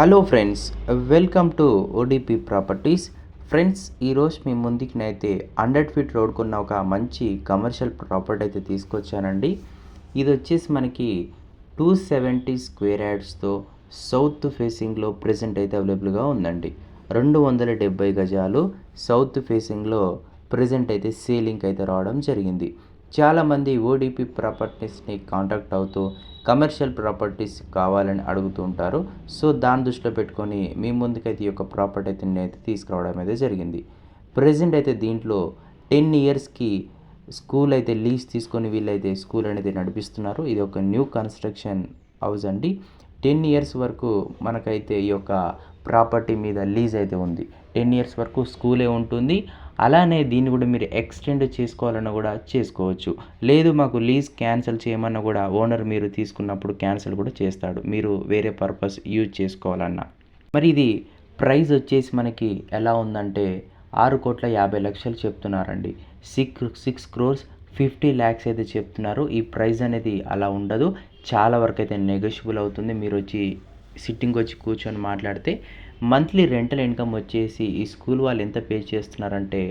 Hello friends welcome to ODP properties friends ఈరోజు మీ ముందుకినైతే hundred feet రోడ్కున్న ఒక మంచి కమర్షియల్ ప్రాపర్టీ అయితే తీసుకొచ్చానండి. ఇది వచ్చేసి మనకి టూ సెవెంటీ స్క్వేర్ యార్డ్స్తో సౌత్ ఫేసింగ్లో ప్రజెంట్ అయితే అవైలబుల్గా ఉందండి. రెండు వందల డెబ్బై గజాలు సౌత్ ఫేసింగ్లో ప్రజెంట్ అయితే సేలింగ్ అయితే రావడం జరిగింది. చాలామంది ఓడిపి ప్రాపర్టీస్ని కాంటాక్ట్ అవుతూ కమర్షియల్ ప్రాపర్టీస్ కావాలని అడుగుతూ ఉంటారు. సో దాని దృష్టిలో పెట్టుకొని మీ ముందుకైతే ఈ యొక్క ప్రాపర్టీ అయితే నేనైతే తీసుకురావడం అయితే జరిగింది. ప్రజెంట్ అయితే దీంట్లో టెన్ ఇయర్స్కి స్కూల్ అయితే లీజ్ తీసుకొని వీళ్ళైతే స్కూల్ అనేది నడిపిస్తున్నారు. ఇది ఒక న్యూ కన్స్ట్రక్షన్ హౌస్ అండి. టెన్ ఇయర్స్ వరకు మనకైతే ఈ యొక్క ప్రాపర్టీ మీద లీజ్ అయితే ఉంది. టెన్ ఇయర్స్ వరకు స్కూలే ఉంటుంది. అలానే దీన్ని కూడా మీరు ఎక్స్టెండ్ చేసుకోవాలన్నా కూడా చేసుకోవచ్చు. లేదు మాకు లీజ్ క్యాన్సిల్ చేయమన్నా కూడా ఓనర్ మీరు తీసుకున్నప్పుడు క్యాన్సిల్ కూడా చేస్తాడు. మీరు వేరే పర్పస్ యూజ్ చేసుకోవాలన్నా. మరి ఇది ప్రైస్ వచ్చేసి మనకి ఎలా ఉందంటే ఆరు కోట్ల యాభై లక్షలు చెప్తున్నారండి. Six six crores fifty lakhs అయితే చెప్తున్నారు. ఈ ప్రైస్ అనేది అలా ఉండదు. చాలా వరకు అయితే నెగోషియబుల్ అవుతుంది. మీరు వచ్చి సిట్టింగ్ వచ్చి కూర్చొని మాట్లాడితే మంత్లీ రెంటల్ ఇన్కమ్ వచ్చేసి ఈ స్కూల్ వాళ్ళు ఎంత పే చేస్తున్నారంటే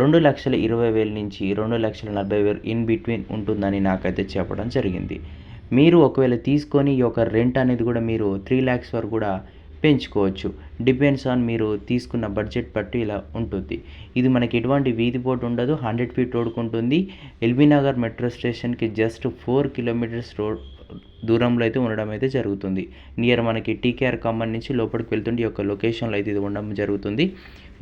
రెండు లక్షల ఇరవై వేల నుంచి రెండు లక్షల నలభై వేలు ఇన్ బిట్వీన్ ఉంటుందని నాకైతే చెప్పడం జరిగింది. మీరు ఒకవేళ తీసుకొని ఈ యొక్క రెంట్ అనేది కూడా మీరు త్రీ ల్యాక్స్ వరకు కూడా పెంచుకోవచ్చు. డిపెండ్స్ ఆన్ మీరు తీసుకున్న బడ్జెట్ బట్టి ఇలా ఉంటుంది. ఇది మనకి ఎటువంటి వీధి పోటు ఉండదు. హండ్రెడ్ ఫీట్ రోడ్కు ఉంటుంది. ఎల్బీ నగర్ మెట్రో స్టేషన్కి జస్ట్ ఫోర్ కిలోమీటర్స్ రోడ్ దూరంలో అయితే ఉండడం అయితే జరుగుతుంది. నియర్ మనకి టీకేఆర్ ఖమ్మం నుంచి లోపలికి వెళ్తుంటే ఈ యొక్క లొకేషన్లో అయితే ఇది ఉండడం జరుగుతుంది.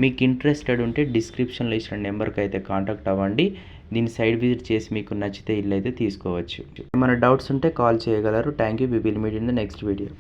మీకు ఇంట్రెస్టెడ్ ఉంటే డిస్క్రిప్షన్లో ఇచ్చిన నెంబర్కి అయితే కాంటాక్ట్ అవ్వండి. దీన్ని సైడ్ విజిట్ చేసి మీకు నచ్చితే ఇల్లు అయితే తీసుకోవచ్చు. ఏమైనా డౌట్స్ ఉంటే కాల్ చేయగలరు. Thank you we will meet in the next video